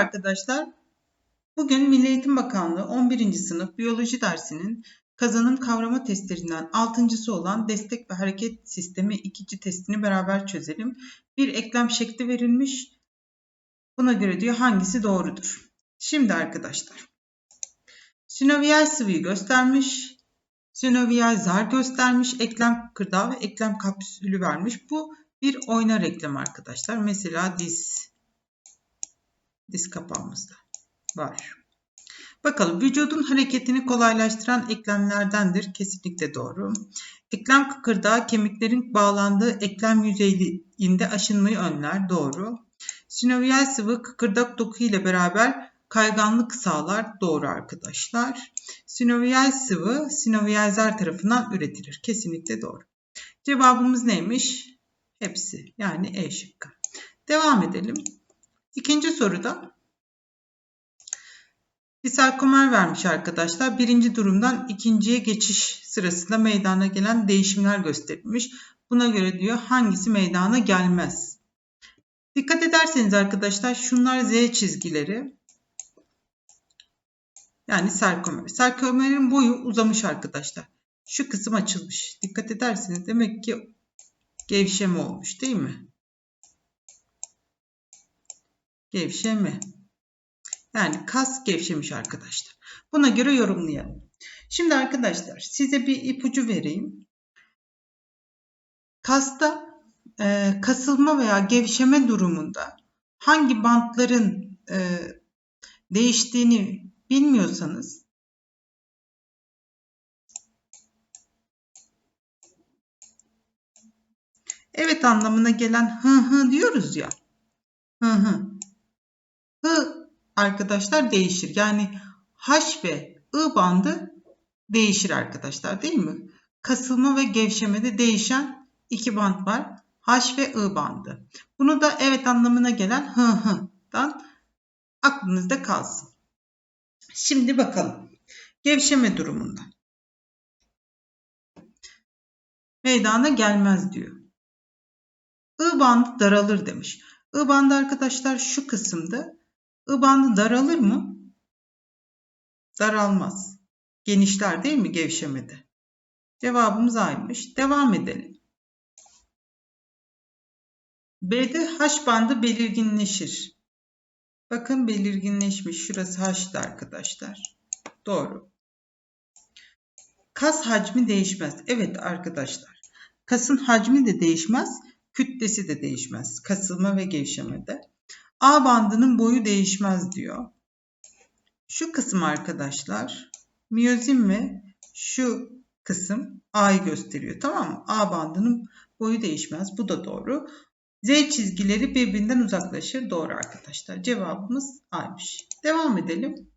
arkadaşlar. Bugün Milli Eğitim Bakanlığı 11. sınıf biyoloji dersinin kazanım kavrama testlerinden 6.sı olan destek ve hareket sistemi ikinci testini beraber çözelim. Bir eklem şekli verilmiş. Buna göre diyor hangisi doğrudur. Şimdi arkadaşlar. Sinoviyal sıvıyı göstermiş. Sinoviyal zar göstermiş. Eklem kırdağı ve eklem kapsülü vermiş. Bu bir oynar eklem arkadaşlar. Mesela diz diz kapağımızda var. Bakalım vücudun hareketini kolaylaştıran eklemlerdendir. Kesinlikle doğru. Eklem kıkırdağı kemiklerin bağlandığı eklem yüzeyinde aşınmayı önler. Doğru. Sinoviyal sıvı kıkırdak doku ile beraber kayganlık sağlar. Doğru arkadaşlar. Sinoviyal sıvı sinoviyal zar tarafından üretilir. Kesinlikle doğru. Cevabımız neymiş? Hepsi. Yani E şıkkı. Devam edelim. İkinci soruda bir sarkomer vermiş arkadaşlar. Birinci durumdan ikinciye geçiş sırasında meydana gelen değişimler gösterilmiş. Buna göre diyor hangisi meydana gelmez. Dikkat ederseniz arkadaşlar şunlar Z çizgileri. Yani sarkomer. Sarkomerin boyu uzamış arkadaşlar. Şu kısım açılmış. Dikkat ederseniz demek ki gevşeme olmuş değil mi? Gevşeme. Yani kas gevşemiş arkadaşlar. Buna göre yorumlayalım. Şimdi arkadaşlar size bir ipucu vereyim. Kasta e, kasılma veya gevşeme durumunda hangi bantların e, değiştiğini bilmiyorsanız evet anlamına gelen hı hı diyoruz ya. Hı hı. Hı arkadaşlar değişir. Yani H ve I bandı değişir arkadaşlar değil mi? Kasılma ve gevşemede değişen iki band var. H ve I bandı. Bunu da evet anlamına gelen hı hı'dan aklınızda kalsın. Şimdi bakalım. Gevşeme durumunda. Meydana gelmez diyor. I bandı daralır demiş. I bandı arkadaşlar şu kısımda. I daralır mı? Daralmaz. Genişler değil mi gevşemede? Cevabımız A'ymış. Devam edelim. B'de H bandı belirginleşir. Bakın belirginleşmiş. Şurası H'dı arkadaşlar. Doğru. Kas hacmi değişmez. Evet arkadaşlar. Kasın hacmi de değişmez. Kütlesi de değişmez. Kasılma ve gevşemede. A bandının boyu değişmez diyor. Şu kısım arkadaşlar miyozin ve şu kısım A'yı gösteriyor. Tamam mı? A bandının boyu değişmez. Bu da doğru. Z çizgileri birbirinden uzaklaşır. Doğru arkadaşlar. Cevabımız A'ymış. Devam edelim.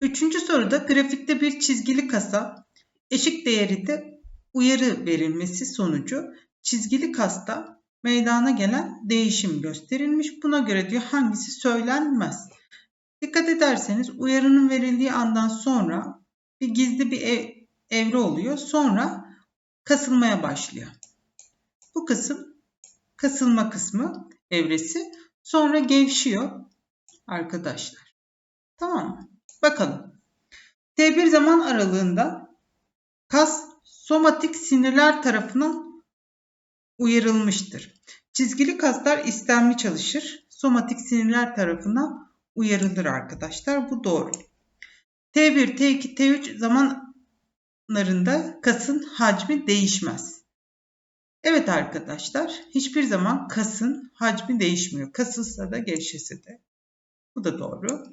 Üçüncü soruda grafikte bir çizgili kasa eşik değeri de uyarı verilmesi sonucu çizgili kasta meydana gelen değişim gösterilmiş. Buna göre diyor hangisi söylenmez. Dikkat ederseniz uyarının verildiği andan sonra bir gizli bir ev, evre oluyor. Sonra kasılmaya başlıyor. Bu kısım kasılma kısmı evresi. Sonra gevşiyor arkadaşlar. Tamam mı? Bakalım. T1 zaman aralığında kas somatik sinirler tarafından uyarılmıştır. Çizgili kaslar istemli çalışır. Somatik sinirler tarafından uyarılır arkadaşlar. Bu doğru. T1, T2, T3 zamanlarında kasın hacmi değişmez. Evet arkadaşlar hiçbir zaman kasın hacmi değişmiyor. Kasılsa da gevşese de. Bu da doğru.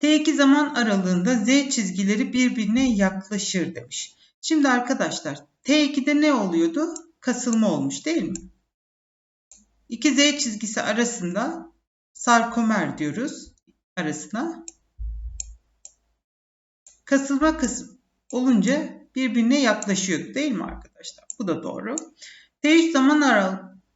T2 zaman aralığında Z çizgileri birbirine yaklaşır demiş. Şimdi arkadaşlar T2'de ne oluyordu? Kasılma olmuş değil mi? İki Z çizgisi arasında sarkomer diyoruz arasına. Kasılma kısım olunca birbirine yaklaşıyordu değil mi arkadaşlar? Bu da doğru. T3 zaman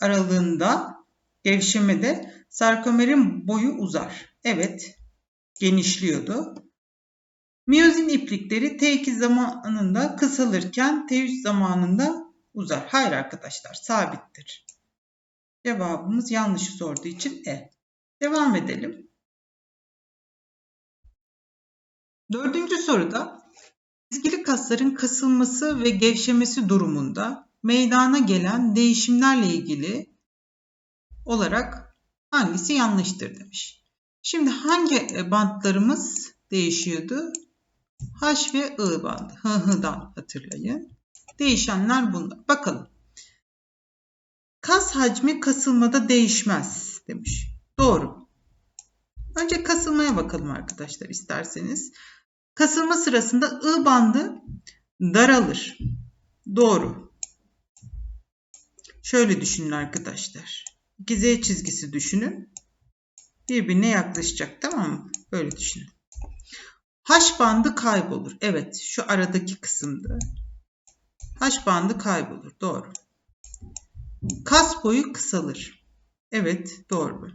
aralığında gevşemede sarkomerin boyu uzar. Evet genişliyordu. Miyozin iplikleri T2 zamanında kısalırken T3 zamanında uzar. Hayır arkadaşlar sabittir. Cevabımız yanlışı sorduğu için E. Devam edelim. Dördüncü soruda çizgili kasların kasılması ve gevşemesi durumunda meydana gelen değişimlerle ilgili olarak hangisi yanlıştır demiş. Şimdi hangi bantlarımız değişiyordu? H ve I bandı. H'dan hatırlayın. Değişenler bunlar. Bakalım. Kas hacmi kasılmada değişmez demiş. Doğru. Önce kasılmaya bakalım arkadaşlar isterseniz. Kasılma sırasında I bandı daralır. Doğru. Şöyle düşünün arkadaşlar. İki Z çizgisi düşünün. Birbirine yaklaşacak tamam mı? Böyle düşünün. H bandı kaybolur. Evet şu aradaki kısımda. H bandı kaybolur. Doğru. Kas boyu kısalır. Evet doğru.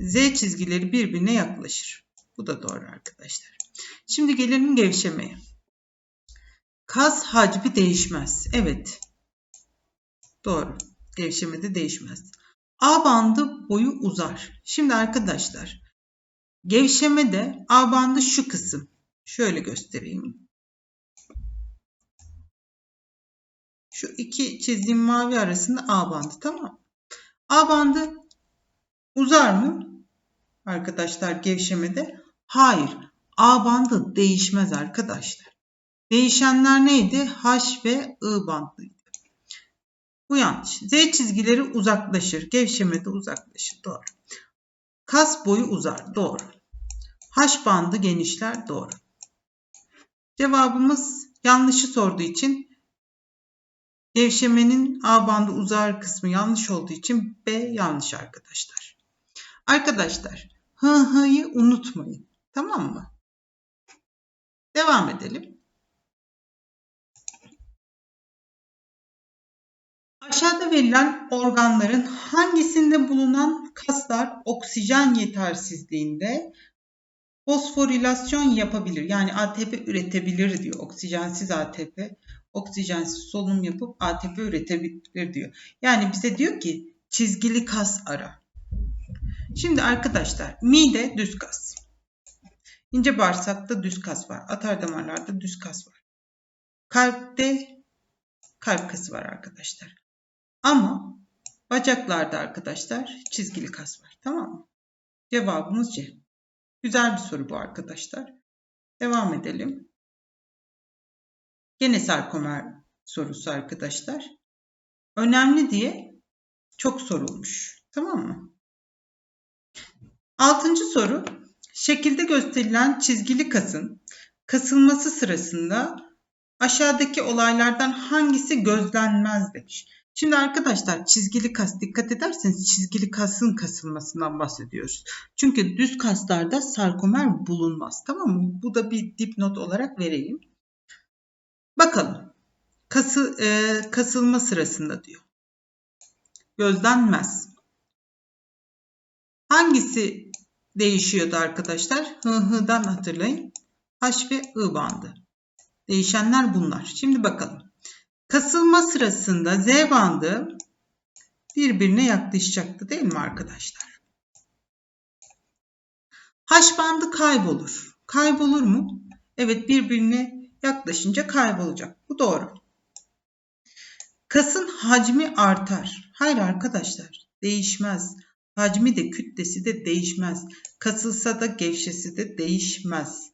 Z çizgileri birbirine yaklaşır. Bu da doğru arkadaşlar. Şimdi gelelim gevşemeye. Kas hacmi değişmez. Evet. Doğru. Gevşemede değişmez. A bandı boyu uzar. Şimdi arkadaşlar gevşemede A bandı şu kısım. Şöyle göstereyim. Şu iki çizdiğim mavi arasında A bandı tamam A bandı uzar mı? Arkadaşlar gevşemede. Hayır. A bandı değişmez arkadaşlar. Değişenler neydi? H ve I bandıydı. Bu yanlış. Z çizgileri uzaklaşır. Gevşemede uzaklaşır. Doğru. Kas boyu uzar. Doğru. H bandı genişler. Doğru. Cevabımız yanlışı sorduğu için gevşemenin A bandı uzar kısmı yanlış olduğu için B yanlış arkadaşlar. Arkadaşlar hı hı'yı unutmayın. Tamam mı? Devam edelim. Aşağıda verilen organların hangisinde bulunan kaslar oksijen yetersizliğinde fosforilasyon yapabilir? Yani ATP üretebilir diyor. Oksijensiz ATP, oksijensiz solunum yapıp ATP üretebilir diyor. Yani bize diyor ki çizgili kas ara. Şimdi arkadaşlar mide düz kas. İnce bağırsakta düz kas var. Atar damarlarda düz kas var. Kalpte kalp kası var arkadaşlar. Ama bacaklarda arkadaşlar çizgili kas var. Tamam mı? Cevabımız C. Güzel bir soru bu arkadaşlar. Devam edelim. Gene sarkomer sorusu arkadaşlar. Önemli diye çok sorulmuş. Tamam mı? Altıncı soru. Şekilde gösterilen çizgili kasın kasılması sırasında aşağıdaki olaylardan hangisi gözlenmez demiş. Şimdi arkadaşlar çizgili kas dikkat ederseniz çizgili kasın kasılmasından bahsediyoruz. Çünkü düz kaslarda sarkomer bulunmaz. Tamam mı? Bu da bir dipnot olarak vereyim. Bakalım. Kası, e, kasılma sırasında diyor. Gözlenmez. Hangisi değişiyordu arkadaşlar? Hı hı'dan hatırlayın. H ve I bandı. Değişenler bunlar. Şimdi bakalım. Kasılma sırasında Z bandı birbirine yaklaşacaktı değil mi arkadaşlar? H bandı kaybolur. Kaybolur mu? Evet birbirine yaklaşınca kaybolacak. Bu doğru. Kasın hacmi artar. Hayır arkadaşlar değişmez. Hacmi de kütlesi de değişmez. Kasılsa da gevşesi de değişmez.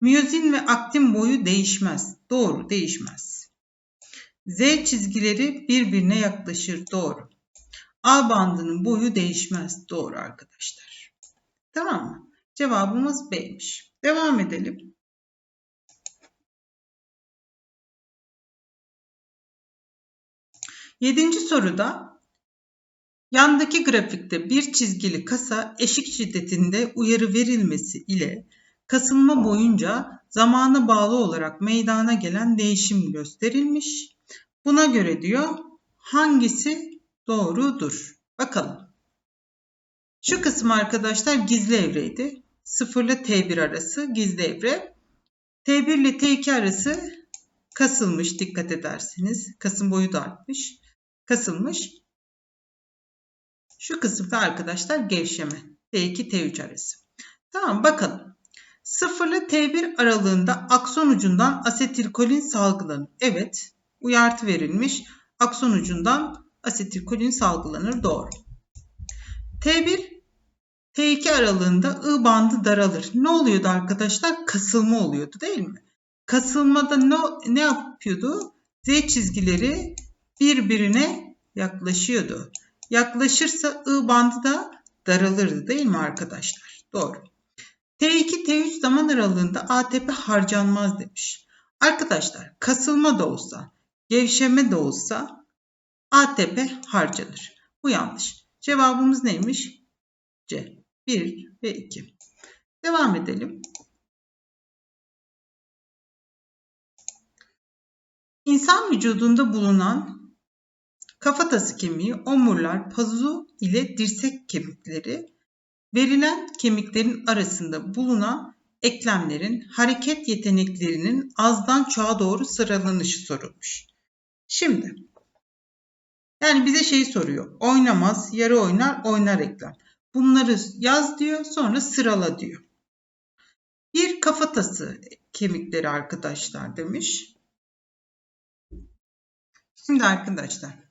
Miyozin ve aktin boyu değişmez. Doğru değişmez. Z çizgileri birbirine yaklaşır. Doğru. A bandının boyu değişmez. Doğru arkadaşlar. Tamam mı? Cevabımız B'ymiş. Devam edelim. Yedinci soruda yandaki grafikte bir çizgili kasa eşik şiddetinde uyarı verilmesi ile kasılma boyunca zamana bağlı olarak meydana gelen değişim gösterilmiş. Buna göre diyor hangisi doğrudur? Bakalım. Şu kısım arkadaşlar gizli evreydi. 0 ile T1 arası gizli evre. T1 ile T2 arası kasılmış dikkat ederseniz. Kasım boyu da artmış. Kasılmış. Şu kısımda arkadaşlar gevşeme. T2 T3 arası. Tamam bakalım. 0 ile T1 aralığında akson ucundan asetilkolin salgılanır. Evet uyartı verilmiş. Akson ucundan asetilkolin salgılanır. Doğru. T1 T2 aralığında I bandı daralır. Ne oluyordu arkadaşlar? Kasılma oluyordu değil mi? Kasılmada ne, ne yapıyordu? Z çizgileri birbirine yaklaşıyordu. Yaklaşırsa I bandı da daralırdı değil mi arkadaşlar? Doğru. T2 T3 zaman aralığında ATP harcanmaz demiş. Arkadaşlar kasılma da olsa, gevşeme de olsa ATP harcanır. Bu yanlış. Cevabımız neymiş? C. 1 ve 2. Devam edelim. İnsan vücudunda bulunan kafatası kemiği, omurlar, pazu ile dirsek kemikleri verilen kemiklerin arasında bulunan eklemlerin hareket yeteneklerinin azdan çoğa doğru sıralanışı sorulmuş. Şimdi yani bize şeyi soruyor. Oynamaz, yarı oynar, oynar eklem. Bunları yaz diyor sonra sırala diyor. Bir kafatası kemikleri arkadaşlar demiş. Şimdi arkadaşlar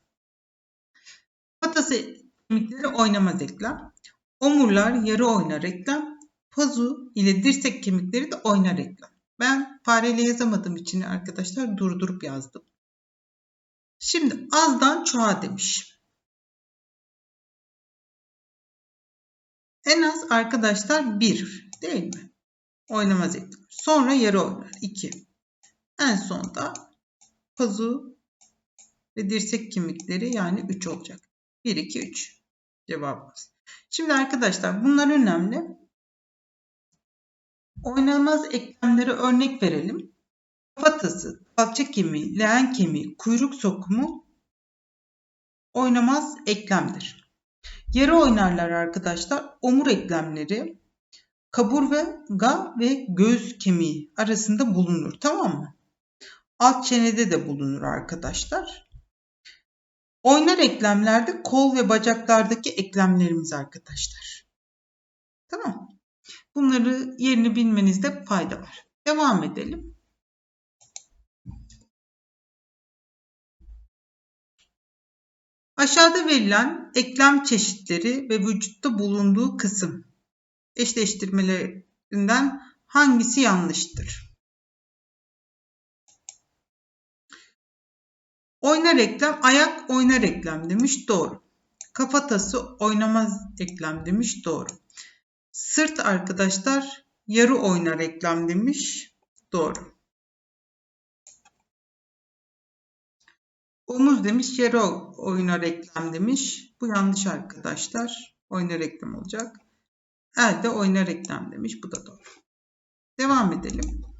kafatası kemikleri oynamaz eklem. Omurlar yarı oynar eklem. Pazu ile dirsek kemikleri de oynar eklem. Ben fareyle yazamadığım için arkadaşlar durdurup yazdım. Şimdi azdan çoğa demiş. En az arkadaşlar 1 değil mi? Oynamaz eklem. Sonra yarı oynar 2. En sonda pazu ve dirsek kemikleri yani 3 olacak. 1, 2, 3 cevabımız. Şimdi arkadaşlar bunlar önemli. Oynanmaz eklemlere örnek verelim. Kafatası, kalça kemiği, leğen kemiği, kuyruk sokumu oynamaz eklemdir. Yarı oynarlar arkadaşlar. Omur eklemleri, kaburga ve göğüs kemiği arasında bulunur. Tamam mı? Alt çenede de bulunur arkadaşlar. Oynar eklemlerde kol ve bacaklardaki eklemlerimiz arkadaşlar. Tamam. Bunları yerini bilmenizde fayda var. Devam edelim. Aşağıda verilen eklem çeşitleri ve vücutta bulunduğu kısım eşleştirmelerinden hangisi yanlıştır? Oynar eklem, ayak oynar eklem demiş. Doğru. Kafatası oynamaz eklem demiş. Doğru. Sırt arkadaşlar yarı oynar eklem demiş. Doğru. Omuz demiş yarı oynar eklem demiş. Bu yanlış arkadaşlar. Oynar eklem olacak. El de oynar eklem demiş. Bu da doğru. Devam edelim.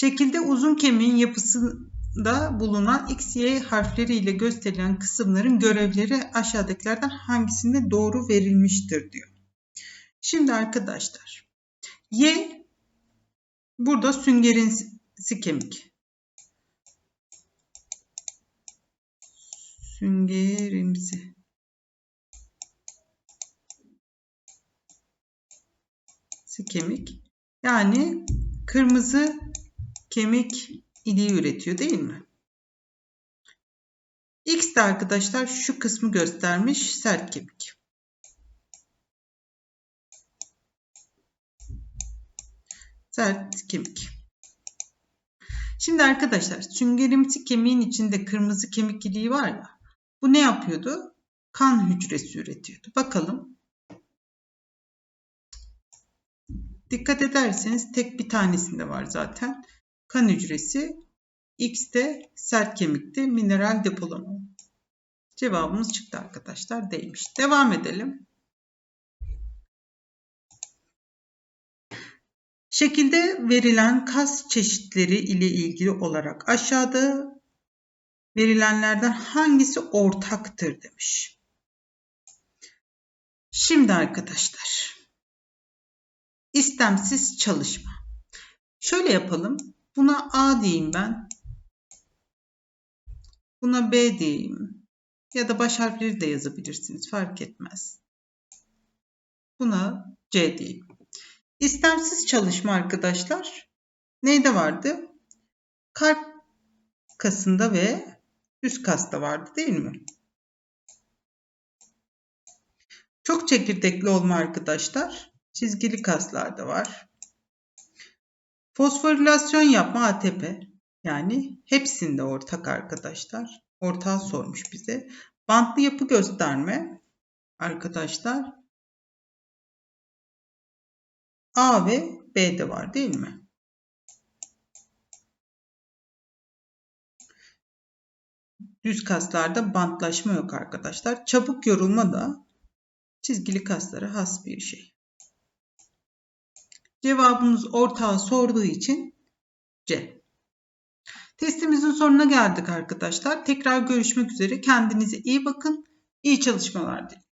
Şekilde uzun kemiğin yapısında bulunan X, Y harfleriyle gösterilen kısımların görevleri aşağıdakilerden hangisinde doğru verilmiştir diyor. Şimdi arkadaşlar Y burada süngerimsi kemik. Süngerimsi. kemik. Yani kırmızı kemik iliği üretiyor değil mi? X de arkadaşlar şu kısmı göstermiş sert kemik. Sert kemik. Şimdi arkadaşlar süngerimsi kemiğin içinde kırmızı kemik iliği var ya. Bu ne yapıyordu? Kan hücresi üretiyordu. Bakalım. Dikkat ederseniz tek bir tanesinde var zaten kan hücresi, X de sert kemikte mineral depolama. Cevabımız çıktı arkadaşlar değilmiş. Devam edelim. Şekilde verilen kas çeşitleri ile ilgili olarak aşağıda verilenlerden hangisi ortaktır demiş. Şimdi arkadaşlar istemsiz çalışma. Şöyle yapalım. Buna A diyeyim ben. Buna B diyeyim. Ya da baş harfleri de yazabilirsiniz. Fark etmez. Buna C diyeyim. İstemsiz çalışma arkadaşlar. Neyde vardı? Kalp kasında ve üst kasta vardı değil mi? Çok çekirdekli olma arkadaşlar. Çizgili kaslarda var. Fosforilasyon yapma ATP. Yani hepsinde ortak arkadaşlar. Ortağı sormuş bize. Bantlı yapı gösterme arkadaşlar. A ve B'de var değil mi? Düz kaslarda bantlaşma yok arkadaşlar. Çabuk yorulma da çizgili kaslara has bir şey. Cevabımız ortağı sorduğu için C. Testimizin sonuna geldik arkadaşlar. Tekrar görüşmek üzere. Kendinize iyi bakın. İyi çalışmalar dilerim.